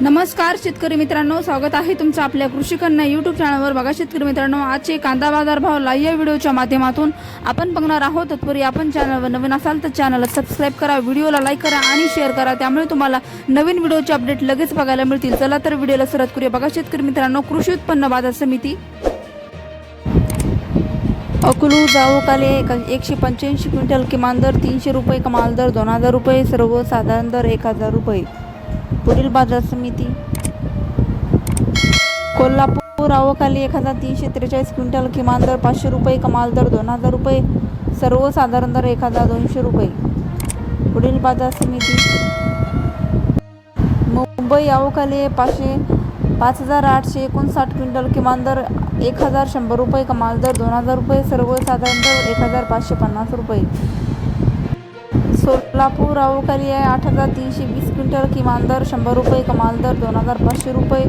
नमस्कार शेतकरी मित्रांनो. स्वागत आहे तुमचं आपल्या कृषी कन्या युट्यूब चॅनलवर बघा शेतकरी मित्रांनो आजचे कांदा बाजार भाव लाईव्ह व्हिडिओच्या माध्यमातून आपण बघणार आहोत. तत्पूर्वी आपण चॅनलवर नवीन असाल तर चॅनलला सबस्क्राईब करा व्हिडिओला लाईक करा आणि शेअर करा. त्यामुळे तुम्हाला नवीन व्हिडिओचे अपडेट लगेच बघायला मिळतील. चला तर व्हिडिओला सुरुवात करूया. बघा शेतकरी मित्रांनो कृषी उत्पन्न बाजार समिती. अकलू जाऊ काले एक- एकशे पंच्याऐंशी क्विंटल किमान दर तीनशे रुपये कमाल दर दोन हजार रुपये सर्वसाधारण दर एक हजार रुपये. पुढील बाजार समिती. कोल्हापूर आवकाली एक हजार तीनशे त्रेचाळीस क्विंटल किमान दर पाचशे रुपये कमाल दर दोन हजार रुपये सर्वसाधारण दर एक हजार दोनशे रुपये. पुढील बाजार समिती. मुंबई आवकाली पाचशे पाच हजार आठशे एकोणसाठ क्विंटल किमान दर एक हजार शंभर रुपये कमाल दर दोन हजार रुपये सर्वसाधारण दर एक हजार पाचशे पन्नास रुपये. सोलापूर आवकाली आहे. आठ हजार तीनशे वीस क्विंटल किमान दर शंभर रुपये कमाल दर दोन हजार पाचशे रुपये.